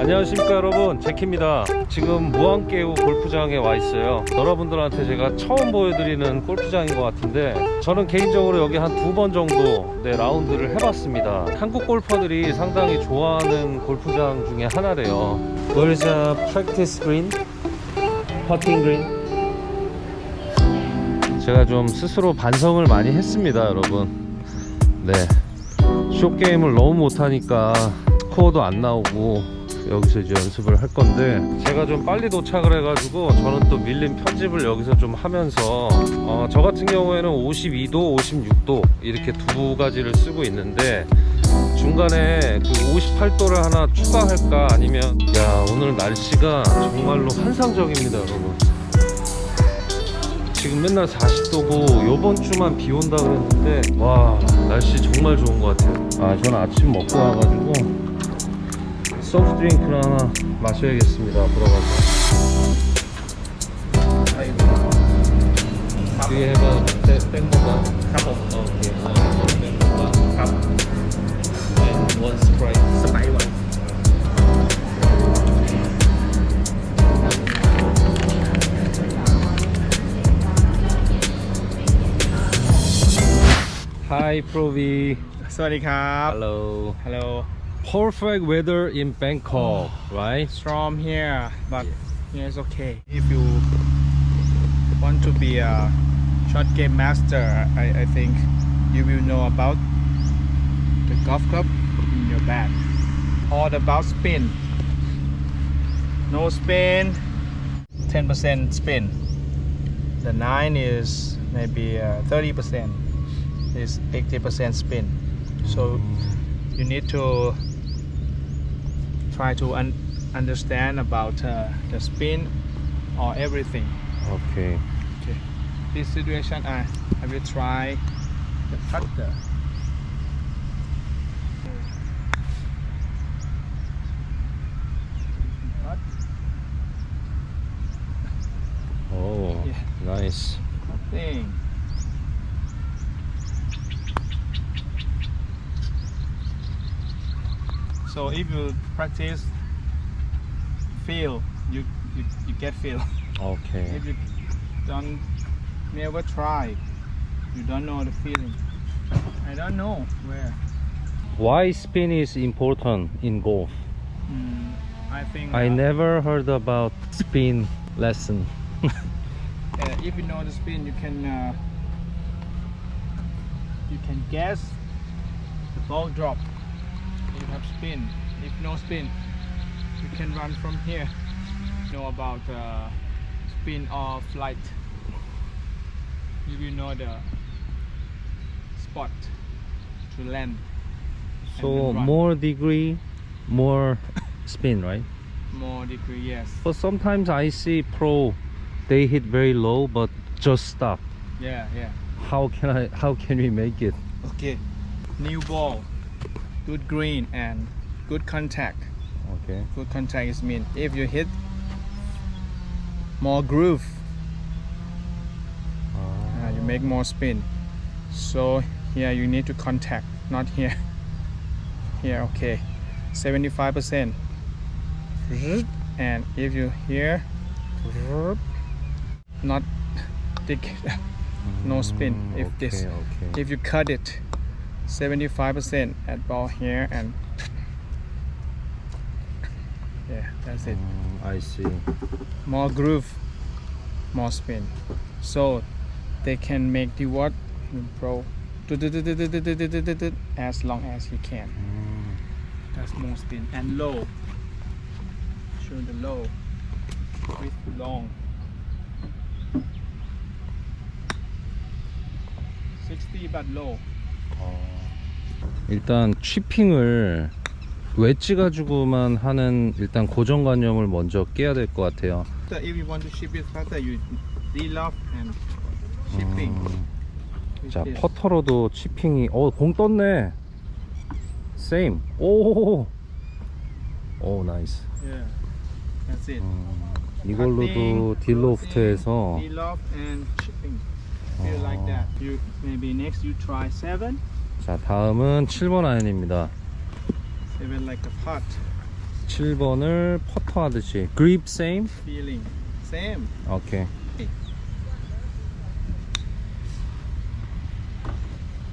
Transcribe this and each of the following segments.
안녕하십니까 여러분. 제키입니다. 지금 무안깨우 골프장에 와 있어요. 여러분들한테 제가 처음 보여드리는 골프장인 것 같은데 저는 개인적으로 여기 한 두 번 정도 네, 라운드를 해봤습니다. 한국 골퍼들이 상당히 좋아하는 골프장 중에 하나래요. Where's a practice green? Putting green? 제가 좀 스스로 반성을 많이 했습니다 여러분. 네. 숏게임을 너무 못하니까 스코어도 안 나오고 여기서 이제 연습을 할 건데 제가 좀 빨리 도착을 해가지고 저는 또 밀린 편집을 여기서 좀 하면서 어, 저 같은 경우에는 52도 56도 이렇게 두 가지를 쓰고 있는데 중간에 그 58도를 하나 추가할까 아니면 야 오늘 날씨가 정말로 환상적입니다 여러분. 지금 맨날 40도고 요번 주만 비 온다 그랬는데 와 날씨 정말 좋은 것 같아요. 아 저는 아침 먹고 와가지고 소프트 드링크를 하나 마셔야겠습니다 들어가서 뒤에 해봐 땡모가 ครับผม 오케이 땡모가 ครับ and one sprite สไปซ์วัน Hi Provi สวัสดีครับ Hello Hello Perfect weather in Bangkok right? Storm here but yeah, it's okay. If you want to be a short game master I, I think you will know about the golf club in your bag. All about spin. No spin. 10% spin. The 9 is maybe uh, 30% is 80% spin. So you need to try to un- understand about uh, the spin or everything. Okay. Okay. This situation I, I will try the factor. Oh Yeah. nice. Thing so if you practice feel you you, you get feel Okay. If you don't never try. You don't know the feeling. I don't know where. Why spin is important in golf? Mm, i think I uh, never heard about spin lesson. uh, if you know the spin you can uh, you can guess the ball drop you have spin if no spin you can run from here know about uh, spin or flight you will know the spot to land So more degree, more spin, right? more degree yes But sometimes I see pro, they hit very low but just stop. yeah yeah How can I? How can we make it? okay new ball good green and good contact Okay. Good contact is mean if you hit more groove, uh, you make more spin. So here you need to contact, not here. Here, okay, 75%. And if you here, not thick, no spin. If okay, this, okay. if you cut it, 75% at ball here and yeah, that's it. Mm, I see. more groove, more spin. So they can make the what pro as long as he can. Mm, That's more spin and low. Show the low with long. 60 but low. 일단 취핑을 웨지 가지고만 하는 일단 고정관념을 먼저 깨야 될 것 같아요. So if you want to ship it faster, you relock and shipping. 음, with 자. 퍼터로도 취핑이 어 공 떴네. Same. 오. 오 나이스. Yeah, that's it. 음, 이걸로도 딜로프트에서 Relock and shipping. Feel like that. You maybe next you try seven. 자 다음은 7번 아이언입니다. Seven like a pot. 7번을 퍼터 하듯이 grip same? feeling same 오케이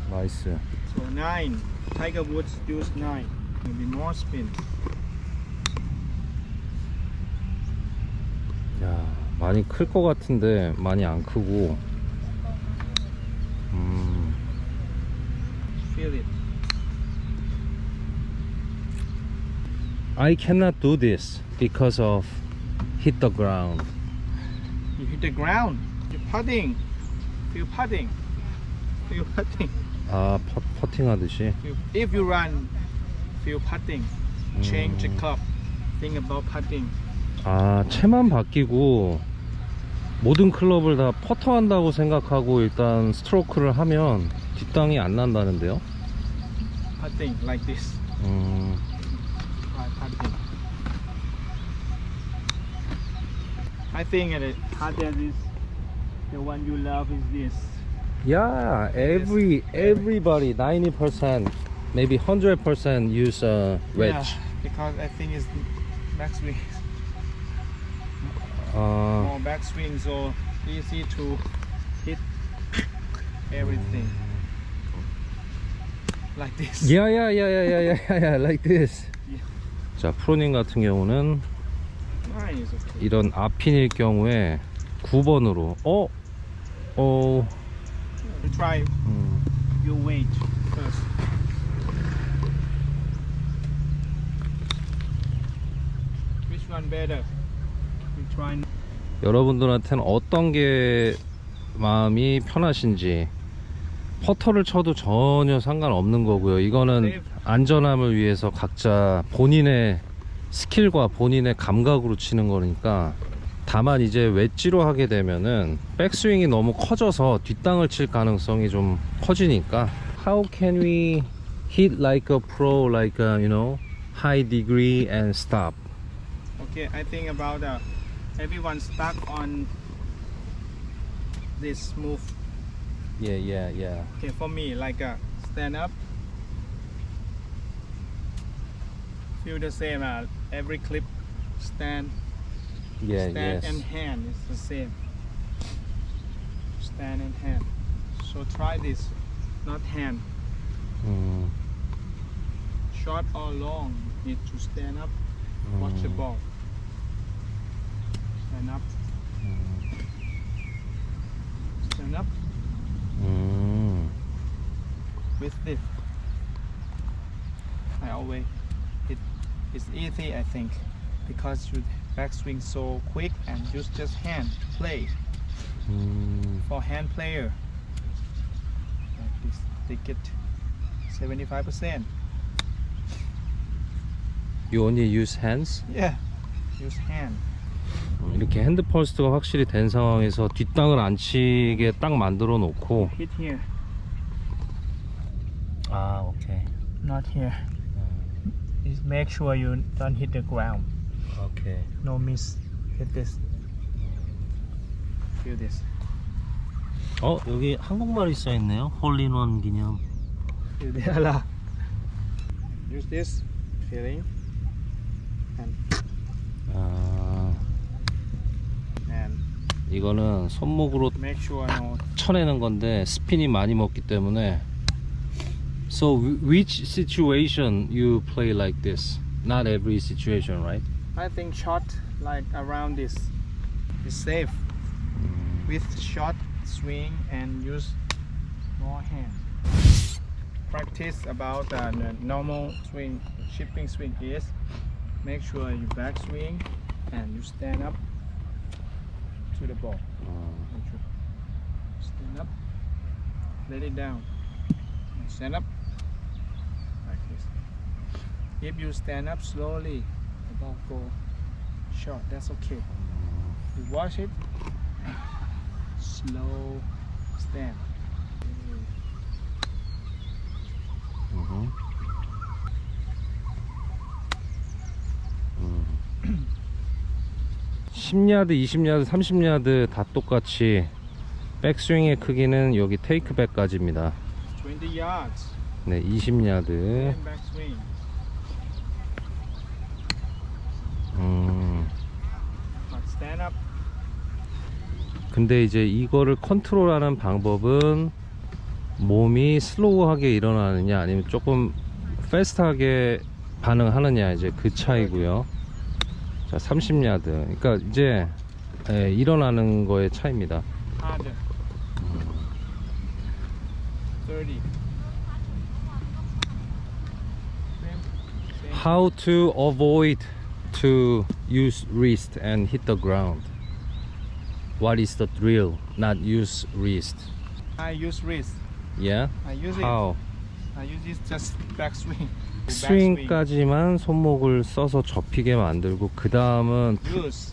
나이스 so nine Tiger Woods use nine maybe more spin 야 많이 클 것 같은데 많이 안 크고 음, feel it I cannot do this because of hit the ground you hit the ground you putting feel putting feel putting 아 퍼, 퍼팅 하듯이 if you run feel putting change the club think about putting 아 채만 바뀌고 모든 클럽을 다 퍼터 한다고 생각하고 일단 스트로크를 하면 뒷땅이 안 난다는데요 putting like this. 음, Try putting I think it is. The one you love is this. Yeah, every everybody 90% maybe 100% use uh, a wedge. Yeah, because I think it's backswing, 아, more backswing, so easy to hit everything like this. yeah, yeah, yeah, yeah, yeah, yeah, yeah, like this. Yeah. 자, 프로님 같은 경우는 Nice. Okay. 이런 앞핀일 경우에 9번으로 어, 어, You try 음, your weight first. Which one better? You try. 여러분들한테는 어떤 게 마음이 편하신지 퍼터를 쳐도 전혀 상관없는 거고요. 이거는 안전함을 위해서 각자 본인의 스킬과 본인의 감각으로 치는 거니까 다만 이제 웨지로 하게 되면은 백스윙이 너무 커져서 뒷땅을 칠 가능성이 좀 커지니까 How can we hit like a pro like a, you know high degree and stop? Okay, I think about uh, everyone stuck on this move. Yeah, yeah, yeah. Okay, for me, like uh, stand up. Feel the same. Uh, every clip, stand, Yeah, stand yes. and hand is the same. Stand and hand. So try this, not hand. 음, Short or long, you need to stand up. Watch the ball. Stand up. Stand up with this. I always it it's easy I think because you backswing so quick and use just hand to play 음, for hand player. Like this, they get 75%. You only use hands? Yeah, use hand. 이렇게 핸드 펄스트가 확실히 된 상황에서 뒷땅을 안 치게 딱 만들어 놓고 Hit here, 아 오케이 not here. Just make sure you don't hit the ground. 오케이 No miss. Hit this. Feel this. 어 여기 한국말이 써 있네요 홀린원 기념 Feel this. Ala. Use this feeling and 아 and 이거는 손목으로 make sure no 쳐내는 건데 스핀이 많이 먹기 때문에 So which situation you play like this? Not every situation, right? I think shot like around this is safe with short swing and use more hand. Practice about uh, the normal swing, shipping swing is make sure you back swing and you stand up to the ball. Sure. Stand up, let it down. And stand up. If you stand up slowly, the ball go short. That's okay. You watch it. Slow stand. 음. 음. 10야드, 20야드, 30야드 다 똑같이 백스윙의 크기는 여기 테이크백까지입니다. 20 yards. 네, 20야드. And back swing. Up. 근데 이제 이거를 컨트롤하는 방법은 몸이 슬로우하게 일어나느냐 아니면 조금 패스트하게 반응하느냐 이제 그 차이고요. 자, 30야드. 그러니까 이제 예, 일어나는 거의 차이입니다. Harder. 30. Same. Same. How to avoid to use wrist and hit the ground? What is the drill? Not use wrist. I use wrist. Yeah. I use How? it. I use it just back swing. Back 스윙까지만 손목을 써서 접히게 만들고 그 다음은.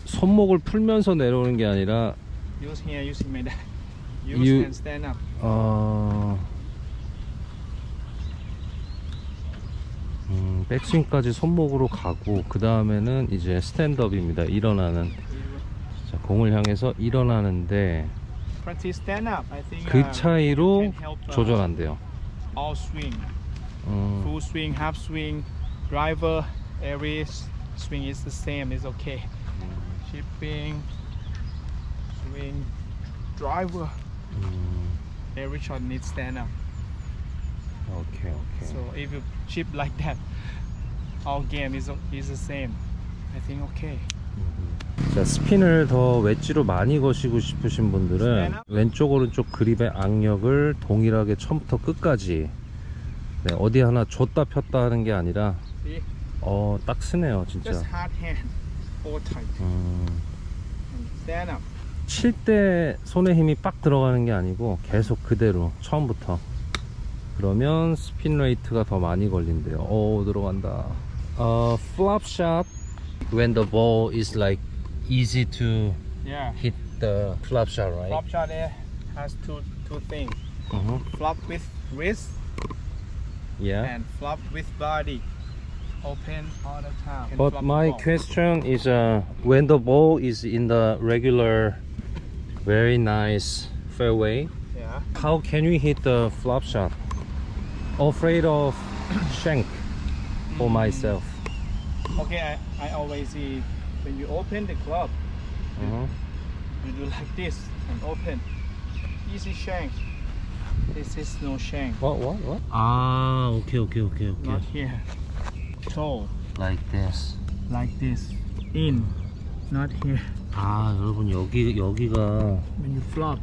손목을 풀면서 내려오는 게 아니라 Use here, using my. Use You- and stand up. 어... 음, 백스윙까지 손목으로 가고 그 다음에는 이제 스탠드업입니다. 일어나는 자, 공을 향해서 일어나는데 그 uh, 차이로 uh, 조절한대요. all swing. 음, Full swing, half swing, driver, every s- swing is the same. It's okay. Chipping, swing, driver. 음, Every shot needs stand up. 오케이 오케이. So if you chip like that, all game is is the same. I think okay. 자, 스핀을 더 웨지로 많이 거시고 싶으신 분들은 왼쪽 오른쪽 그립의 악력을 동일하게 처음부터 끝까지 네, 어디 하나 줬다 폈다 하는 게 아니라 See, 어, 딱 쓰네요, 진짜. just hard hand, hold tight, 음, and stand up. 칠때 손에 힘이 빡 들어가는 게 아니고 계속 그대로 처음부터. 그러면 스핀 레이트가 더 많이 걸린대요. 오, 들어간다. 어, flop shot when the ball is like easy to Yeah. hit the flop shot, right? Flop shot there has two two things. Mhm. Flop with wrist Yeah. and flop with body. Open all the time. Can But flop the my ball. question is, uh, when the ball is in the regular, very nice fairway, Yeah. how can we hit the flop shot? Afraid of shank for myself. Okay, I, I always see when you open the club, Uh-huh. you do like this and open. Easy shank. This is no shank. What? What? What? Ah, okay, okay, okay, okay. Not here. Toe Like this. like this. In. Not here. 아, 여러분 여기 여기가 When you flop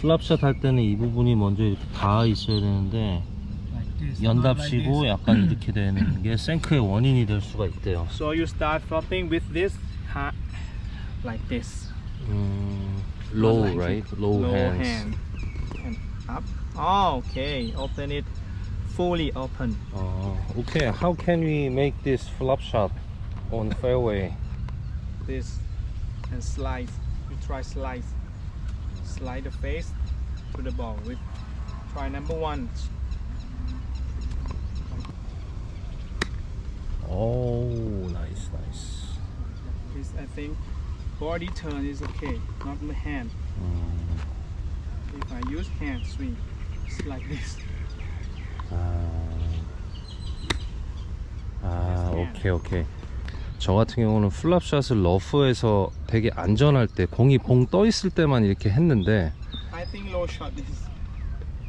플랍샷 할 때는 이 부분이 먼저 이렇게 닿아 있어야 되는데 연답시고 this. 약간 이렇게 되는 게 생크의 원인이 될 수가 있대요. So you start flopping with this ha- like this. 음, low, Not like right? it. Low, Low hands. hand. And up. Oh, okay. Open it fully open. 어, okay. How can we make this flop shot on fairway? This and slide. You try slide. Slide the face to the ball. With try number one. Oh, nice, nice. This I think body turn is okay, not my hand. 음, If I use hand swing, it's like this. 아, 아, 오케이, 오케이. 저 같은 경우는 플랍샷을 러프에서 되게 안전할 때 공이 봉 떠 있을 때만 이렇게 했는데 I think low shot is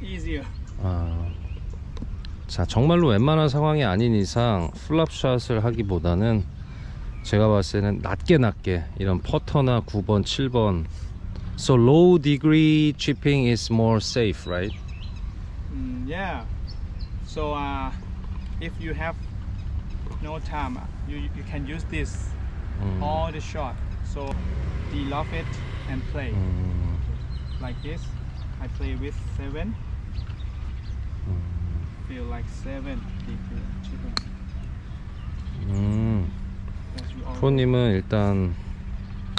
easier. 아, 자 정말로 웬만한 상황이 아닌 이상 플랍샷을 하기보다는 제가 봤을 때는 낮게 낮게 이런 퍼터나 9번, 7번 So low degree chipping is more safe, right? Mm, yeah. So uh, if you have no time, uh, you you can use this 음, all the shot. So de-lock it and play 음, like this. I play with seven. Feel like seven. degree chipping. 음. As you always- 프로님은 일단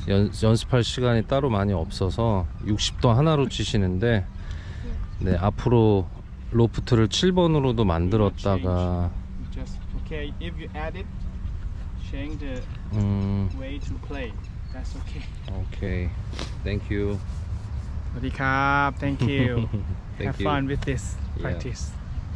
연, 연습할 시간이 따로 많이 없어서 60도 하나로 치시는데 네, 앞으로 로프트를 7번으로도 만들었다가 Just okay. If you add it, change the 음, way to play. That's okay. 오케이. Thank you. สวัสดีครับ Thank you. Thank Have you. fun with this Yeah. practice.